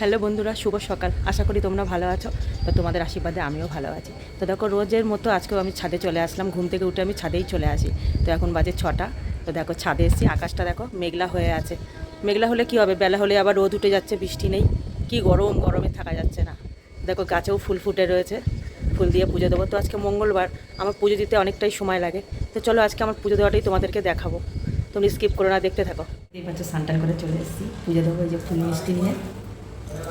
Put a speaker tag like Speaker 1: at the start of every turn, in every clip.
Speaker 1: Hello বন্ধুরা, শুভ সকাল। আশা করি তোমরা ভালো আছো। তো তোমাদের আশীর্বাদে আমিও ভালো আছি। তো দেখো, রোজের মতো আজকেও আমি ছাদে চলে আসলাম। ঘুম থেকে উঠে আমি ছাদেই চলে আসি। তো এখন বাজে ছটা। তো দেখো, ছাদে এসেছি। আকাশটা দেখো, মেঘলা হয়ে আছে। মেঘলা হলে কি হবে? বেলা হলে আবার রোদ উঠে যাচ্ছে, বৃষ্টি নেই। কি গরম, গরমে থাকা যাচ্ছে না। দেখো, গাছেও ফুল ফুটে রয়েছে। ফুল দিয়ে পুজো দেবো। তো আজকে মঙ্গলবার। আমার পুজো দিতে অনেকটাই সময় লাগে। তো চলো, আজকে আমার পুজো দেওয়াটাই তোমাদেরকে দেখাবো। তুমি স্কিপ করো না, দেখতে থাকো। এই পাচ্ছে সান্টান করে চলে এসেছি। পুজো দেবো এই যে ফুল মিষ্টি নিয়ে।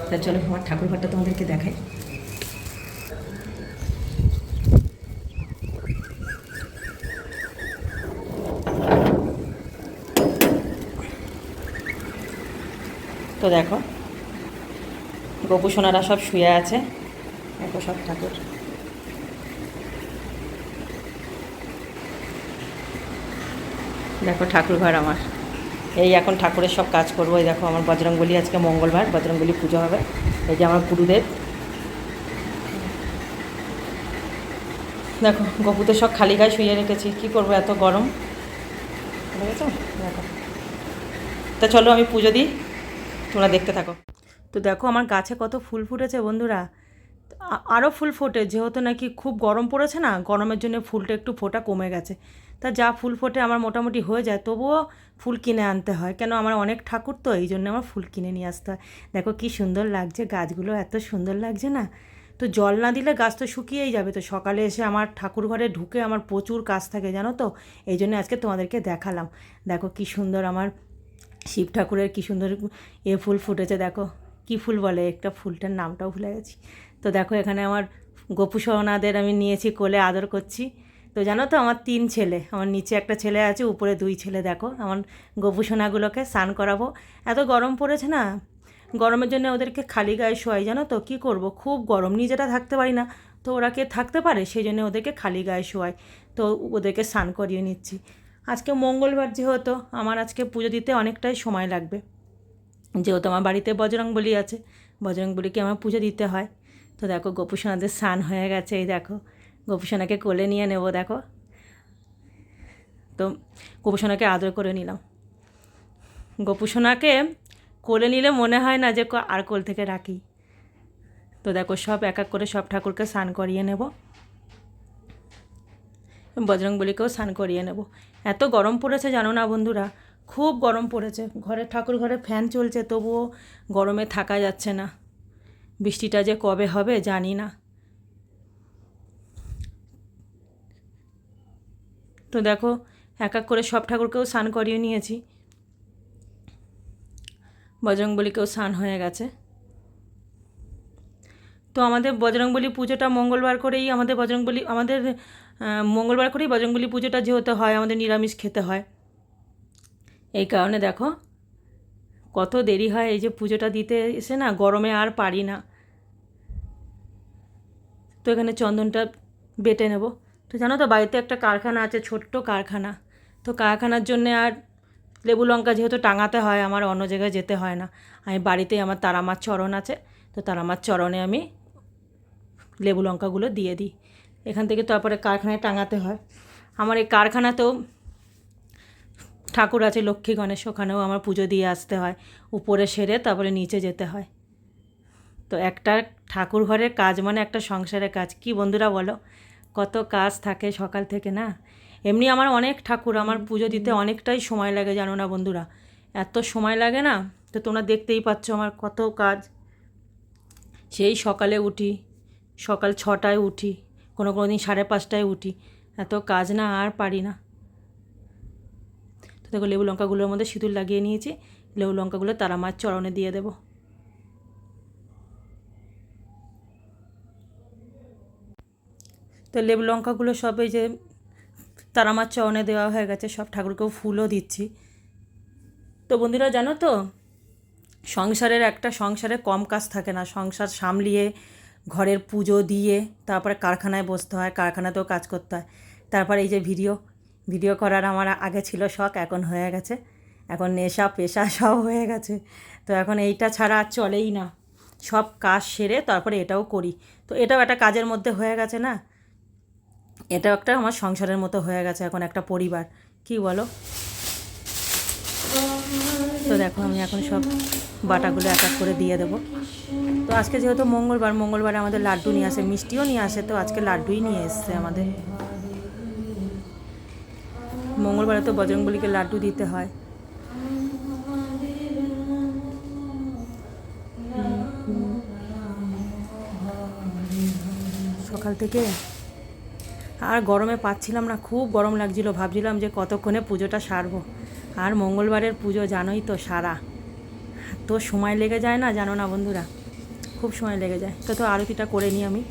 Speaker 1: তা চলো, আমার ঠাকুর ঘরটা তোমাদেরকে দেখাই। তো দেখো গোপু সোনারা সব শুয়ে আছে, দেখো সব ঠাকুর। দেখো ঠাকুর ঘর আমার। এই এখন ঠাকুরের সব কাজ করব। এই দেখো আমার বজরংবলী আজকে মঙ্গলবার বজরঙ্গলি পুজো হবে। এই যে আমার গুরুদেব। দেখো, গপুতে সব খালি গায়ে শুয়ে রেখেছি। কী করব, এত গরম? দেখো। তা চলো আমি পুজো দিই। তোমরা দেখতে থাকো। তো দেখো, আমার গাছে কত ফুল ফুটেছে বন্ধুরা। আরও ফুল ফোটে, যেহেতু নাকি খুব গরম পড়েছে না, গরমের জন্য ফুলটা একটু ফোটা কমে গেছে। তা যা ফুল ফোটে আমার মোটামুটি হয়ে যায়, তবুও ফুল কিনে আনতে হয়। কেন আমার অনেক ঠাকুর তো, এই জন্য আমার ফুল কিনে নিয়ে আসতে হয়। দেখো কি সুন্দর লাগছে, গাছগুলো এত সুন্দর লাগছে না? তো জল না দিলে গাছ তো শুকিয়েই যাবে। তো সকালে এসে আমার ঠাকুর ঘরে ঢুকে আমার প্রচুর কাজ থাকে, জানো তো? এই জন্য আজকে তোমাদেরকে দেখালাম। দেখো কি সুন্দর আমার শিব ঠাকুরের কী সুন্দর এ ফুল ফুটেছে, দেখো। কি ফুল বলে? একটা ফুলটার নামটাও ভুলে গেছি। তো দেখো এখানে আমার গোপু সোনাদের আমি নিয়েছি কোলে আদর করছি। তো জানো তো, আমার তিন ছেলে। আমার নিচে একটা ছেলে আছে, উপরে দুই ছেলে, দেখো। আমার গোপু সোনাগুলোকে স্নান করাবো। এত গরম পড়েছে না, গরমের জন্য ওদেরকে খালি গায়ে শোয়াই। জানো তো, কী করব? খুব গরম, নিজেরা থাকতে পারি না। তো ওরা কে থাকতে পারে, সেই জন্য ওদেরকে খালি গায়ে শোয়াই। তো ওদেরকে স্নান করিয়ে নিচ্ছি। আজকে মঙ্গলবার যেহেতু, আমার আজকে পুজো দিতে অনেকটাই সময় লাগবে। যেহেতু আমার বাড়িতে বজরং বলি আছে বজরং বলিকে আমার পুজো দিতে হয়। তো দেখো গোপুসোনাদের স্নান হয়ে গেছে, এই দেখো। গোপুসোনাকে কোলে নিয়ে নেব, দেখো। তো গোপুসোনাকে আদর করে নিলাম। গোপুসোনাকে কোলে নিলে মনে হয় না যে আর কোল থেকে রাখি। তো দেখো, সব এক এক করে সব ঠাকুরকে স্নান করিয়ে নেব। বজরংবলীকেও স্নান করিয়ে নেব। এত গরম পড়েছে জানো না বন্ধুরা? খুব গরম পড়েছে। ঘরে ঠাকুর ঘরে ফ্যান চলছে, তবুও গরমে থাকা যাচ্ছে না। বৃষ্টিটা যে কবে হবে জানি না। তো দেখো এক এক করে সব ঠাকুরকেও স্নান করিয়ে নিয়েছি। বজরংবলীকেও স্নান হয়ে গেছে। তো আমাদের বজরংবলী পুজোটা মঙ্গলবার করেই আমাদের বজরংবলী, আমাদের মঙ্গলবার করেই বজরংবলী পুজোটা যেহেতু হয়, আমাদের নিরামিষ খেতে হয়। এই কারণে দেখো, কত দেরি হয় এই যে পুজোটা দিতে এসে না, গরমে আর পারি না। তো এখানে চন্দনটা বেটে নেব। তো জানো তো, বাড়িতে একটা কারখানা আছে, ছোট্ট কারখানা। তো কারখানার জন্যে আর লেবু লঙ্কা যেহেতু টাঙাতে হয়, আমার অন্য জায়গায় যেতে হয় না। আমি বাড়িতেই আমার তারামার চরণ আছে, তো তারামার চরণে আমি লেবু লঙ্কাগুলো দিয়ে দিই। এখান থেকে তারপরে কারখানায় টাঙাতে হয়। আমার এই কারখানাতেও ঠাকুর আছে, লক্ষ্মী গণেশ, ওখানেও আমার পুজো দিয়ে আসতে হয়। উপরে সেরে তারপরে নিচে যেতে হয়। তো একটা ঠাকুর ঘরের কাজ মানে একটা সংসারের কাজ। কি বন্ধুরা বলো? কত কাজ থাকে সকাল থেকে, না? এমনি আমার অনেক ঠাকুর, আমার পুজো দিতে অনেকটাই সময় লাগে, জানো না বন্ধুরা? এত সময় লাগে না? তো তোমরা দেখতেই পাচ্ছ আমার কত কাজ। সেই সকালে উঠি, সকাল ছটায় উঠি, কোনো কোনো দিন সাড়ে পাঁচটায় উঠি। এত কাজ না, আর পারি না। তো দেখো লেবু লঙ্কাগুলোর মধ্যে সিঁদুর লাগিয়ে নিয়েছি, লেবু লঙ্কাগুলো তারা মাছ চরণে দিয়ে দেবো। তো লেবু লঙ্কাগুলো সব এই যে তারা মাছ চরণে দেওয়া হয়ে গেছে, সব ঠাকুরকেও ফুলও দিচ্ছি। তো বন্ধুরা জানো তো, সংসারের একটা, সংসারে কম কাজ থাকে না। সংসার সামলিয়ে, ঘরের পুজো দিয়ে, তারপরে কারখানায় বসতে হয়, কারখানাতেও কাজ করতে হয়। তারপর এই যে ভিডিও ভিডিও করার আমার আগে ছিল শখ, এখন হয়ে গেছে। এখন নেশা, পেশা সব হয়ে গেছে। তো এখন এইটা ছাড়া আর চলেই না। সব কাজ সেরে তারপরে এটাও করি। তো এটাও একটা কাজের মধ্যে হয়ে গেছে না? এটাও একটা আমার সংসারের মতো হয়ে গেছে এখন একটা পরিবার। কি বলো? তো দেখো, আমি এখন সব বাটাগুলো এক এক করে দিয়ে দেবো। তো আজকে যেহেতু মঙ্গলবার, মঙ্গলবারে আমাদের লাড্ডু নিয়ে আসে, মিষ্টিও নিয়ে আসে, তো আজকে লাড্ডুই নিয়ে এসছে আমাদের। মঙ্গলবারে তো বজরংবলীকে লাড্ডু দিতে হয়। সকাল থেকে আর গরমে পাচ্ছিলাম না, খুব গরম লাগছিল। ভাবছিলাম যে কতক্ষণে পুজোটা সারবো। আর মঙ্গলবারের পুজো জানোই তো সারা। তো সময় লেগে যায় না, জানো না বন্ধুরা? খুব সময় লেগে যায়। তো তো আরতিটা করে নিই আমি।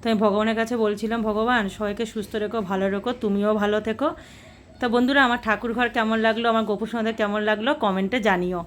Speaker 1: তো আমি ভগবানের কাছে বলছিলাম, ভগবান, সবাইকে সুস্থ রেখো, ভালো রেখো, তুমিও ভালো থেকো। তা বন্ধুরা, আমার ঠাকুর ঘর কেমন লাগল, আমার গোপুর সন্ধ্যা কেমন লাগল, কমেন্টে জানিও।